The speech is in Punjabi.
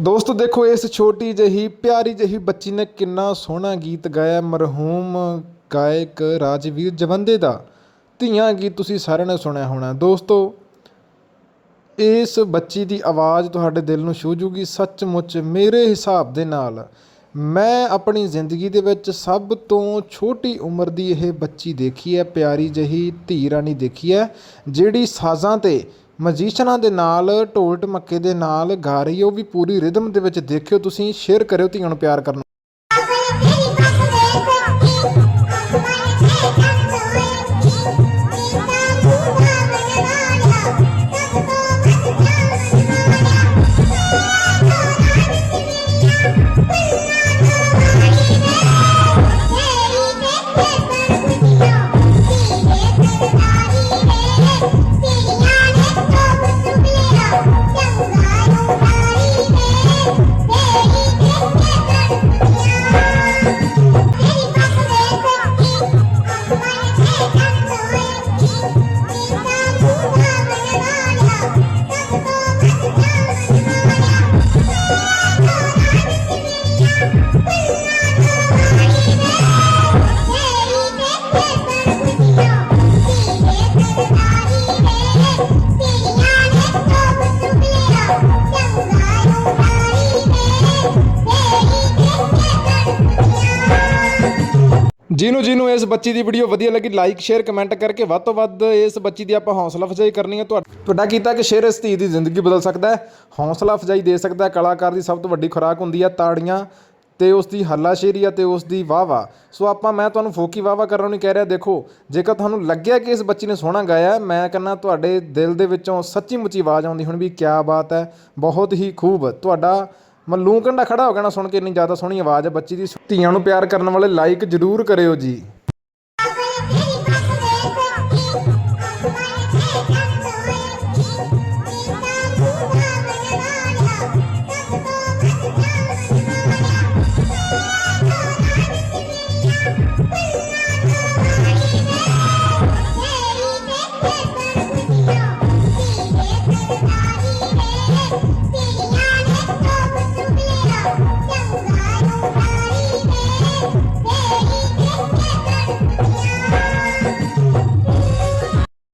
ਦੋਸਤੋ, ਦੇਖੋ, ਇਸ ਛੋਟੀ ਜਿਹੀ, ਪਿਆਰੀ ਜਿਹੀ ਬੱਚੀ ਨੇ ਕਿੰਨਾ ਸੋਹਣਾ ਗੀਤ ਗਾਇਆ। ਮਰਹੂਮ ਗਾਇਕ ਰਾਜਵੀਰ ਜਵੰਦੇ ਦਾ। ਧੀਆਂ ਗੀਤ ਤੁਸੀਂ ਸਾਰਿਆਂ ਨੇ ਸੁਣਿਆ ਹੋਣਾ। ਦੋਸਤੋ, ਇਸ ਬੱਚੀ ਦੀ ਆਵਾਜ਼ ਤੁਹਾਡੇ ਦਿਲ ਨੂੰ ਛੂਹ ਜੂਗੀ ਸੱਚਮੁੱਚ ਮੇਰੇ ਹਿਸਾਬ ਦੇ ਨਾਲ। ਮੈਂ ਆਪਣੀ ਜ਼ਿੰਦਗੀ ਦੇ ਵਿੱਚ ਸਭ ਤੋਂ ਛੋਟੀ ਉਮਰ ਦੀ ਇਹ ਬੱਚੀ ਦੇਖੀ ਹੈ। ਪਿਆਰੀ ਜਹੀ ਧੀ ਰਾਣੀ ਦੇਖੀ ਹੈ, ਜਿਹੜੀ ਸਾਜ਼ਾਂ ਤੇ ਮਜੀਸ਼ਨਾਂ ਦੇ ਨਾਲ ਢੋਲ ਢਮੱਕੇ ਦੇ ਨਾਲ ਗਾ ਰਹੀ ਹੈ ਉਹ ਵੀ ਪੂਰੀ ਰਿਦਮ ਦੇ ਵਿੱਚ ਦੇਖਿਓ, ਤੁਸੀਂ ਸ਼ੇਅਰ ਕਰਿਓ ਧੀਆਂ ਨੂੰ ਪਿਆਰ ਕਰਨਾ ਜਿਹਨੂੰ ਜਿਹਨੂੰ ਇਸ ਬੱਚੀ ਦੀ ਵੀਡੀਓ ਵਧੀਆ ਲੱਗੀ ਲਾਈਕ ਸ਼ੇਅਰ ਕਮੈਂਟ ਕਰਕੇ ਵੱਧ ਤੋਂ ਵੱਧ ਇਸ ਬੱਚੀ ਦੀ ਆਪਾਂ ਹੌਸਲਾ ਅਫਜ਼ਾਈ ਕਰਨੀ ਹੈ। ਤੁਹਾ- ਤੁਹਾਡਾ ਕੀਤਾ ਕਿ ਸ਼ੇਅਰ ਇਸ ਧੀ ਦੀ ਜ਼ਿੰਦਗੀ ਬਦਲ ਸਕਦਾ ਹੈ। ਹੌਸਲਾ ਅਫਜ਼ਾਈ ਦੇ ਸਕਦਾ ਹੈ। ਕਲਾਕਾਰ ਦੀ ਸਭ ਤੋਂ ਵੱਡੀ ਖੁਰਾਕ ਹੁੰਦੀ ਹੈ ਤਾੜੀਆਂ ਤੇ ਉਸ ਦੀ ਹੱਲਾਸ਼ੇਰੀ ਅਤੇ ਉਸ ਦੀ ਵਾਹ ਵਾਹ ਸੋ ਆਪਾਂ, ਮੈਂ ਤੁਹਾਨੂੰ ਫੋਕੀ ਵਾਹ ਕਰਨ ਨੂੰ ਨਹੀਂ ਕਹਿ ਰਿਹਾ। ਦੇਖੋ, ਜੇਕਰ ਤੁਹਾਨੂੰ ਲੱਗਿਆ ਕਿ ਇਸ ਬੱਚੀ ਨੇ ਸੋਹਣਾ ਗਾਇਆ, ਮੈਂ ਕਹਿੰਦਾ ਤੁਹਾਡੇ ਦਿਲ ਦੇ ਵਿੱਚੋਂ ਸੱਚੀ ਮੁੱਚੀ ਆਵਾਜ਼ ਆਉਂਦੀ ਹੁਣ ਵੀ ਕਿਆ ਬਾਤ ਹੈ, ਬਹੁਤ ਹੀ ਖੂਬ। ਤੁਹਾਡਾ ਮਲੂੰ ਕੰਡਾ ਖੜਾ ਹੋ ਗਿਆ ਨਾ ਸੁਣ ਕੇ ਇੰਨੀ ਜ਼ਿਆਦਾ ਸੋਹਣੀ ਆਵਾਜ਼ ਹੈ ਬੱਚੀ ਦੀ ਧੀਆਂ ਨੂੰ ਪਿਆਰ ਕਰਨ ਵਾਲੇ ਲਾਈਕ ਜ਼ਰੂਰ ਕਰਿਓ ਜੀ।